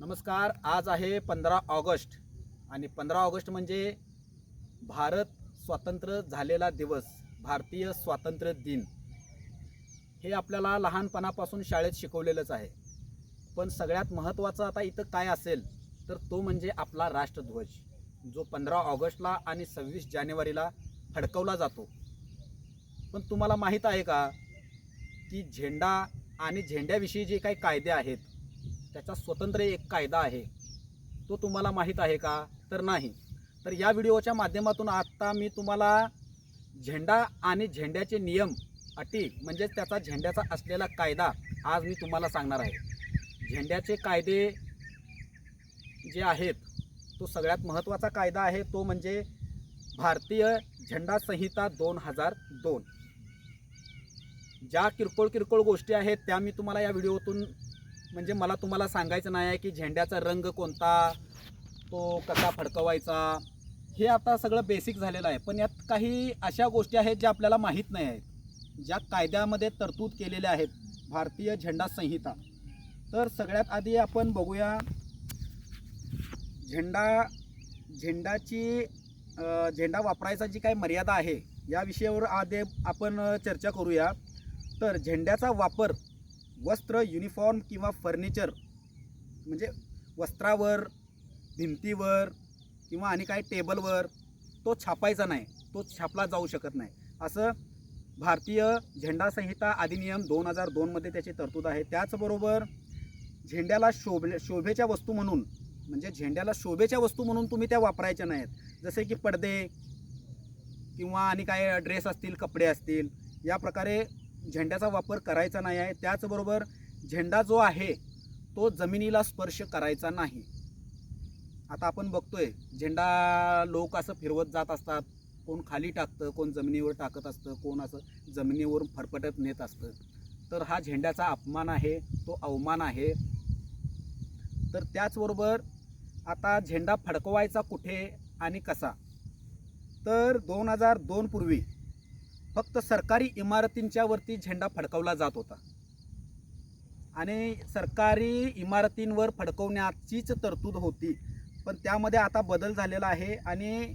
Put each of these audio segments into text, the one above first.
नमस्कार आज आहे पंधरा ऑगस्ट आणि पंधरा ऑगस्ट म्हणजे भारत स्वातंत्र्य झालेला दिवस भारतीय स्वातंत्र्य दिन. हे आपल्याला लहानपणापासून शाळेत शिकवलेलंच आहे. पण सगळ्यात महत्त्वाचं आता इथं काय असेल तर तो म्हणजे आपला राष्ट्रध्वज जो पंधरा ऑगस्टला आणि सव्वीस जानेवारीला फडकवला जातो. पण तुम्हाला माहीत आहे का की झेंडा आणि झेंड्याविषयी जे काही कायदे आहेत त्याचा स्वतंत्र एक कायदा आहे. तो तुम्हाला माहीत आहे का? तर नाही. तर या व्हिडिओच्या माध्यमातून आत्ता मी तुम्हाला झेंडा आणि झेंड्याचे नियम अटी म्हणजेच त्याचा झेंड्याचा असलेला कायदा आज मी तुम्हाला सांगणार आहे. झेंड्याचे कायदे जे आहेत तो सगळ्यात महत्त्वाचा कायदा आहे. तो म्हणजे भारतीय झेंडा संहिता दोन हजार दोन. ज्या किरकोळ किरकोळ गोष्टी आहेत त्या मी तुम्हाला या व्हिडिओतून म्हणजे मला तुम्हाला सांगायचं नाही आहे की झेंड्याचा रंग कोणता तो कसा फडकवायचा हे आता सगळं बेसिक झालेलं आहे. पण यात काही अशा गोष्टी आहेत ज्या आपल्याला माहीत नाही आहेत ज्या कायद्यामध्ये तरतूद केलेल्या आहेत भारतीय झेंडा संहिता. तर सगळ्यात आधी आपण बघूया झेंडा झेंडाची झेंडा वापरायचा जी काही मर्यादा आहे या विषयावर आधी आपण चर्चा करूया. तर झेंड्याचा वापर वस्त्र युनिफॉर्म किंवा फर्निचर म्हणजे वस्त्रावर भिंतीवर किंवा आणि काही टेबलवर तो छापायचा नाही. तो छापला जाऊ शकत नाही. असं भारतीय झेंडा संहिता अधिनियम दोन हजार दोनमध्ये त्याची तरतूद आहे. त्याचबरोबर झेंड्याला शोभे शोभेच्या वस्तू म्हणून म्हणजे झेंड्याला शोभेच्या वस्तू म्हणून तुम्ही त्या वापरायच्या नाहीत. जसे की पडदे किंवा आणि काय ड्रेस असतील कपडे असतील या प्रकारे झेंड्याचा वापर करायचा नाही आहे. त्याचबरोबर झेंडा जो आहे तो जमिनीला स्पर्श करायचा नाही. आता आपण बघतोय झेंडा लोक असं फिरवत जात असतात. कोण खाली टाकतं कोण जमिनीवर टाकत असतं कोण असं जमिनीवरून फरफटत नेत असतं. तर हा झेंड्याचा अपमान आहे तो अवमान आहे. तर त्याचबरोबर आता झेंडा फडकवायचा कुठे आणि कसा? तर दोन हजार दोन पूर्वी फक्त सरकारी इमारतींच्या वरती झेंडा फडकवला जात होता. आणि सरकारी इमारतींवर फडकवण्याचीच तरतूद होती. पण त्यामध्ये आता बदल झालेला आहे आणि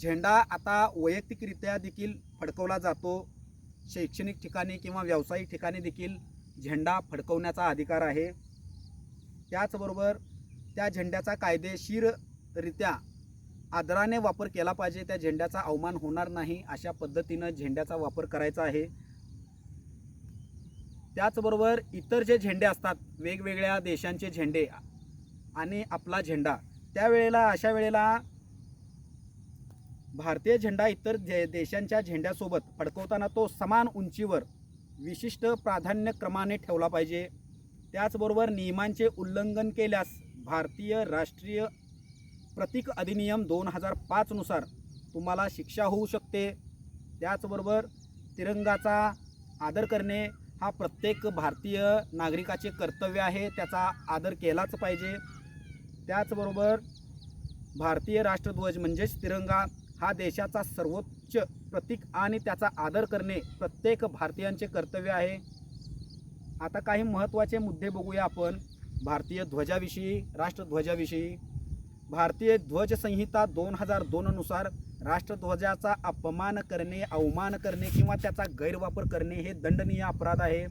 झेंडा आता वैयक्तिकरित्या देखील फडकवला जातो. शैक्षणिक ठिकाणी किंवा व्यावसायिक ठिकाणी देखील झेंडा फडकवण्याचा अधिकार आहे. त्याचबरोबर त्या झेंड्याचा कायदेशीररित्या आदराने वापर केला पाहिजे त्या झेंड्याचा अवमान होणार नाही अशा पद्धतीनं झेंड्याचा वापर करायचा आहे. त्याचबरोबर इतर जे झेंडे असतात वेगवेगळ्या देशांचे झेंडे आणि आपला झेंडा त्यावेळेला अशा वेळेला भारतीय झेंडा इतर जे देशांच्या झेंड्यासोबत फडकवताना तो समान उंचीवर विशिष्ट प्राधान्यक्रमाने ठेवला पाहिजे. त्याचबरोबर नियमांचे उल्लंघन केल्यास भारतीय राष्ट्रीय प्रतीक अधिनियम दोन हजार पाचनुसार तुम्हाला शिक्षा होऊ शकते. त्याचबरोबर तिरंगाचा आदर करणे हा प्रत्येक भारतीय नागरिकाचे कर्तव्य आहे. त्याचा आदर केलाच पाहिजे. त्याचबरोबर भारतीय राष्ट्रध्वज म्हणजेच तिरंगा हा देशाचा सर्वोच्च प्रतीक आणि त्याचा आदर करणे प्रत्येक भारतीयांचे कर्तव्य आहे. आता काही महत्त्वाचे मुद्दे बघूया आपण. भारतीय ध्वजाविषयी राष्ट्रध्वजाविषयी. भारतीय ध्वज संहिता दोन हजार दोननुसार राष्ट्रध्वजाचा अपमान करणे अवमान करणे किंवा त्याचा गैरवापर करणे हे दंडनीय अपराध आहे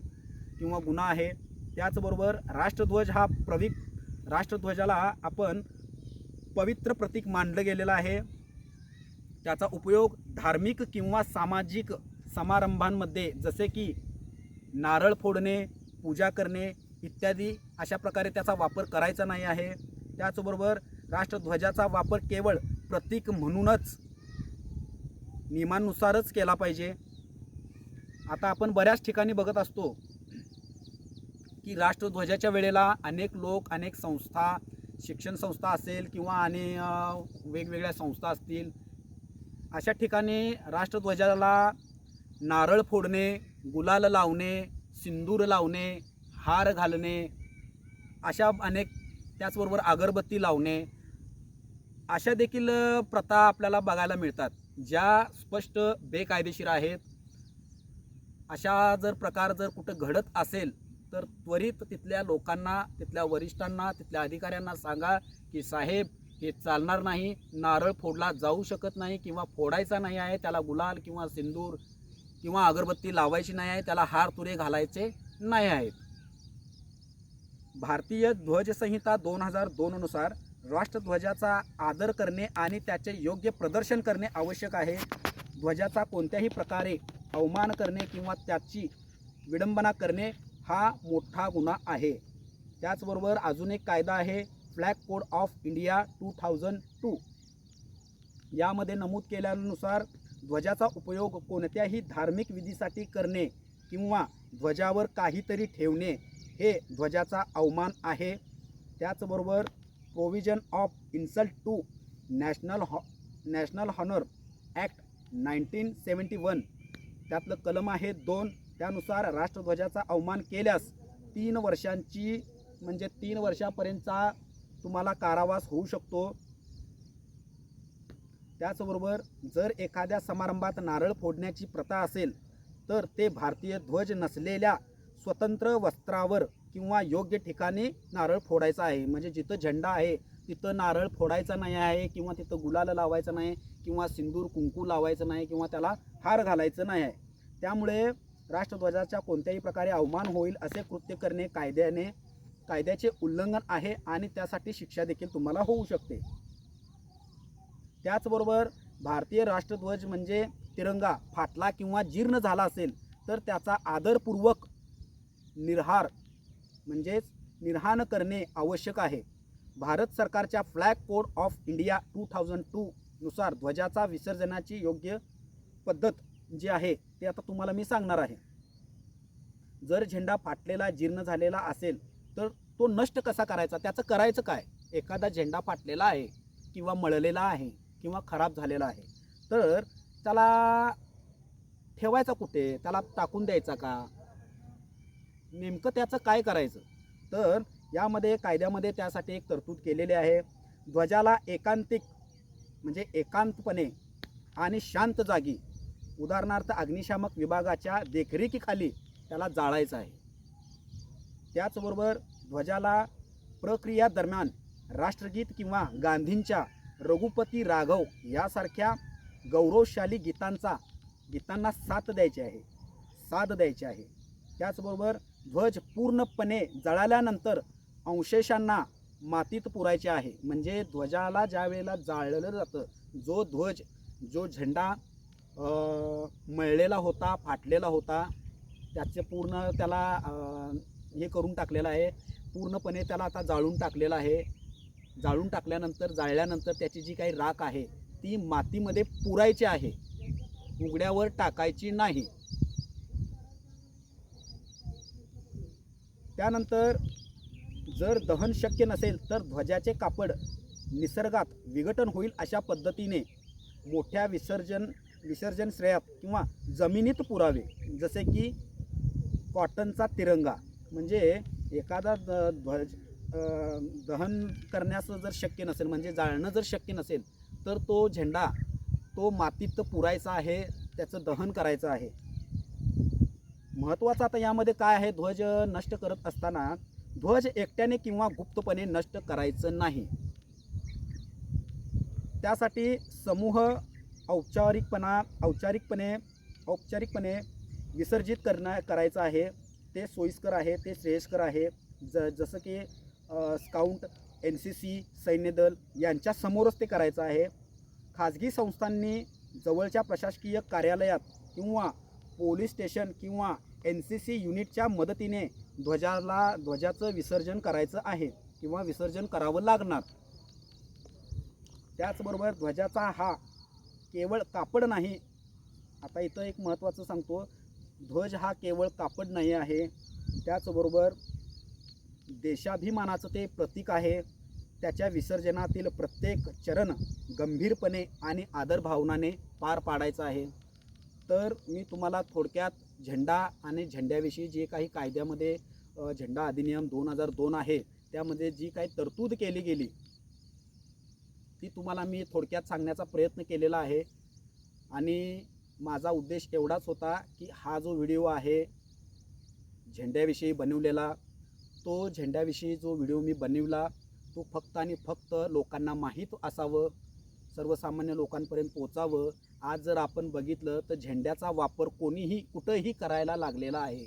किंवा गुन्हा आहे. त्याचबरोबर राष्ट्रध्वज हा प्रविक राष्ट्रध्वजाला आपण पवित्र प्रतीक मानलं गेलेलं आहे. त्याचा उपयोग धार्मिक किंवा सामाजिक समारंभांमध्ये जसे की नारळ फोडणे पूजा करणे इत्यादी अशा प्रकारे त्याचा वापर करायचा नाही आहे. त्याचबरोबर राष्ट्रध्वजाचा वापर केवळ प्रतीक म्हणूनच नियमानुसारच केला पाहिजे. आता आपण बऱ्याच ठिकाणी बघत असतो की राष्ट्रध्वजाच्या वेळेला अनेक लोक अनेक संस्था शिक्षण संस्था असेल किंवा आणि वेगवेगळ्या संस्था असतील. अशा ठिकाणी राष्ट्रध्वजाला नारळ फोडणे गुलाल लावणे सिंदूर लावणे हार घालणे अशा अनेक त्याचबरोबर अगरबत्ती लावणे अशा देखील प्रथा आपल्याला बघायला मिळतात. ज्या स्पष्ट बेकायदेशीर आहेत. अशा जर प्रकार जर कुठं घडत असेल तर त्वरित तिथल्या लोकांना तिथल्या वरिष्ठांना तिथल्या अधिकाऱ्यांना सांगा की साहेब हे चालणार नाही. नारळ फोडला जाऊ शकत नाही किंवा फोडायचा नाही आहे. त्याला गुलाल किंवा सिंदूर किंवा अगरबत्ती लावायची नाही आहे. त्याला हार तुरे घालायचे नाही आहेत. भारतीय ध्वजसंहिता दोन हजार दोननुसार राष्ट्रध्वजाचा आदर करणे आणि त्याचे योग्य प्रदर्शन करणे आवश्यक आहे. ध्वजाचा कोणत्याही प्रकारे अवमान करणे किंवा त्याची विडंबना करणे हा मोठा गुन्हा आहे. त्याचबरोबर अजून एक कायदा आहे flag code of India two thousand two यामध्ये नमूद केल्यानुसार ध्वजाचा उपयोग कोणत्याही धार्मिक विधीसाठी करणे किंवा ध्वजावर काहीतरी ठेवणे हे ध्वजाचा अवमान आहे. त्याचबरोबर provision of insult to national ho national honour act nineteen seventy one त्यातलं कलम आहे दोन. त्यानुसार राष्ट्रध्वजाचा अवमान केल्यास तीन वर्षांची म्हणजे तीन वर्षापर्यंतचा तुम्हाला कारावास होऊ शकतो. त्याचबरोबर जर एखाद्या समारंभात नारळ फोडण्याची प्रथा असेल तर ते भारतीय ध्वज नसलेल्या स्वतंत्र वस्त्रावर किंवा योग्य ठिकाणी नारळ फोडायचा आहे. म्हणजे जिथं झेंडा आहे तिथं नारळ फोडायचा नाही आहे किंवा तिथं गुलाल लावायचं नाही किंवा सिंदूर कुंकू लावायचं नाही किंवा त्याला हार घालायचं नाही आहे. त्यामुळे राष्ट्रध्वजाच्या कोणत्याही प्रकारे अवमान होईल असे कृत्य करणे कायद्याने कायद्याचे उल्लंघन आहे आणि त्यासाठी शिक्षा देखील तुम्हाला होऊ शकते. त्याचबरोबर भारतीय राष्ट्रध्वज म्हणजे तिरंगा फाटला किंवा जीर्ण झाला असेल तर त्याचा आदरपूर्वक निर्हार म्हणजेच निर्हाण करणे आवश्यक आहे. भारत सरकारच्या flag code of India two thousand टूनुसार ध्वजाचा विसर्जनाची योग्य पद्धत जी आहे ते आता तुम्हाला मी सांगणार आहे. जर झेंडा फाटलेला जीर्ण झालेला असेल तर तो नष्ट कसा करायचा? त्याचं करायचं काय? एखादा झेंडा फाटलेला आहे किंवा मळलेला आहे किंवा खराब झालेला आहे तर त्याला ठेवायचा कुठे? त्याला टाकून द्यायचा का? नेमकं त्याचं काय करायचं? तर यामध्ये कायद्यामध्ये त्यासाठी एक तरतूद केलेली आहे. ध्वजाला एकांतिक म्हणजे एकांतपणे आणि शांत जागी उदाहरणार्थ अग्निशामक विभागाच्या देखरेखीखाली त्याला जाळायचं आहे. त्याचबरोबर ध्वजाला प्रक्रिया दरम्यान राष्ट्रगीत किंवा गांधींच्या रघुपती राघव यासारख्या गौरवशाली गीतांचा गीतांना साथ द्यायची आहे साथ द्यायची आहे. त्याचबरोबर ध्वज पूर्णपणे जळाल्यानंतर अंशेषांना मातीत पुरायचे आहे. म्हणजे ध्वजाला ज्या वेळेला जाळलं जातं जो ध्वज जो झेंडा मळलेला होता फाटलेला होता त्याचे पूर्ण त्याला हे करून टाकलेलं आहे. पूर्णपणे त्याला आता जाळून टाकलेलं आहे. जाळून टाकल्यानंतर जाळल्यानंतर त्याची जी काही राख आहे ती मातीमध्ये पुरायची आहे. उघड्यावर टाकायची नाही. त्यानंतर जर दहन शक्य नसेल तर ध्वजाचे कापड निसर्गात विघटन होईल अशा पद्धतीने मोठ्या विसर्जन विसर्जन श्रेयात किंवा जमिनीत पुरावे जसे की कॉटनचा तिरंगा. म्हणजे एखादा द- ध्वज दहन करण्याचं जर शक्य नसेल म्हणजे जाळणं जर शक्य नसेल तर तो झेंडा तो मातीत पुरायचा आहे त्याचं दहन करायचं आहे. महत्त्वाचं आता यामध्ये काय आहे? ध्वज नष्ट करत असताना ध्वज एकट्याने किंवा गुप्तपणे नष्ट करायचं नाही. त्यासाठी समूह औपचारिकपणा औपचारिकपणे औपचारिकपणे विसर्जित करणं करायचं आहे. ते सोयीस्कर आहे ते श्रेयस्कर आहे. ज जसं की स्काउंट एन सी सी सैन्यदल यांच्यासमोरच ते करायचं आहे. खाजगी संस्थांनी जवळच्या प्रशासकीय कार्यालयात किंवा पोलीस स्टेशन किंवा एन सी सी युनिटच्या मदतीने ध्वजाला ध्वजाचं विसर्जन करायचं आहे किंवा विसर्जन करावं लागणार. त्याचबरोबर ध्वजाचा हा केवळ कापड नाही आता इथं एक महत्त्वाचं सांगतो ध्वज हा केवळ कापड नाही आहे त्याचबरोबर देशाभिमानाचं ते प्रतीक आहे त्याच्या विसर्जनातील प्रत्येक चरण गंभीरपणे आणि आदरभावनाने पार पाडायचं आहे. तर मी तुम्हाला थोडक्यात झेंडा आणि झेंड्याविषयी जे काही कायद्यामध्ये झेंडा अधिनियम दोन हजार दोन आहे त्यामध्ये जी काही तरतूद केली गेली ती तुम्हाला मी थोडक्यात सांगण्याचा प्रयत्न केलेला आहे. आणि माझा उद्देश एवढाच होता की हा जो व्हिडिओ आहे झेंड्याविषयी बनवलेला तो झेंड्याविषयी जो व्हिडिओ मी बनवला तो फक्त आणि फक्त लोकांना माहीत असावं सर्वसामान्य लोकांपर्यंत पोचावं आज जर आपण बघितलं तर झेंड्याचा वापर कोणीही कुठंही करायला लागलेला आहे.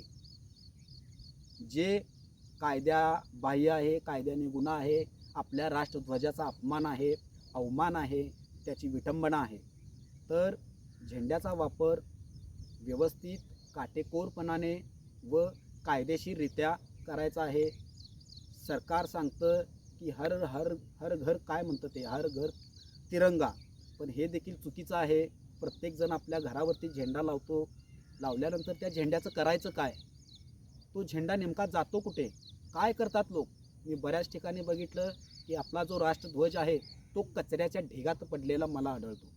जे कायद्या बाह्य आहे कायद्याने गुन्हा आहे आपल्या राष्ट्रध्वजाचा अपमान आहे अवमान आहे त्याची विटंबना आहे. तर झेंड्याचा वापर व्यवस्थित काटेकोरपणाने व कायदेशीररित्या करायचा आहे. सरकार सांगतं की हर हर हर घर काय म्हणतं ते? हर घर तिरंगा. पण हे देखील चुकीचं आहे. प्रत्येकजण आपल्या घरावरती झेंडा लावतो. लावल्यानंतर त्या झेंड्याचं करायचं काय? तो झेंडा नेमका जातो कुठे? काय करतात लोक? मी बऱ्याच ठिकाणी बघितलं की आपला जो राष्ट्रध्वज आहे तो कचऱ्याच्या ढिगात पडलेला मला आढळतो.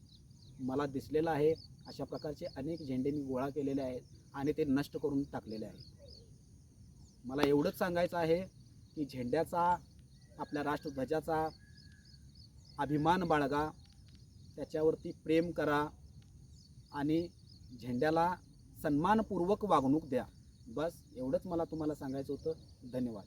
मला दिसलेला आहे अशा प्रकारचे अनेक झेंडे मी गोळा केलेले आहेत आणि ते नष्ट करून टाकलेले आहेत. मला एवढंच सांगायचं आहे की झेंड्याचा आपल्या राष्ट्रध्वजाचा अभिमान बाळगा. त्याच्यावरती प्रेम करा. आणि झेंड्याला सन्मानपूर्वक वागणूक द्या. बस एवढंच मला तुम्हाला सांगायचं होतं. धन्यवाद.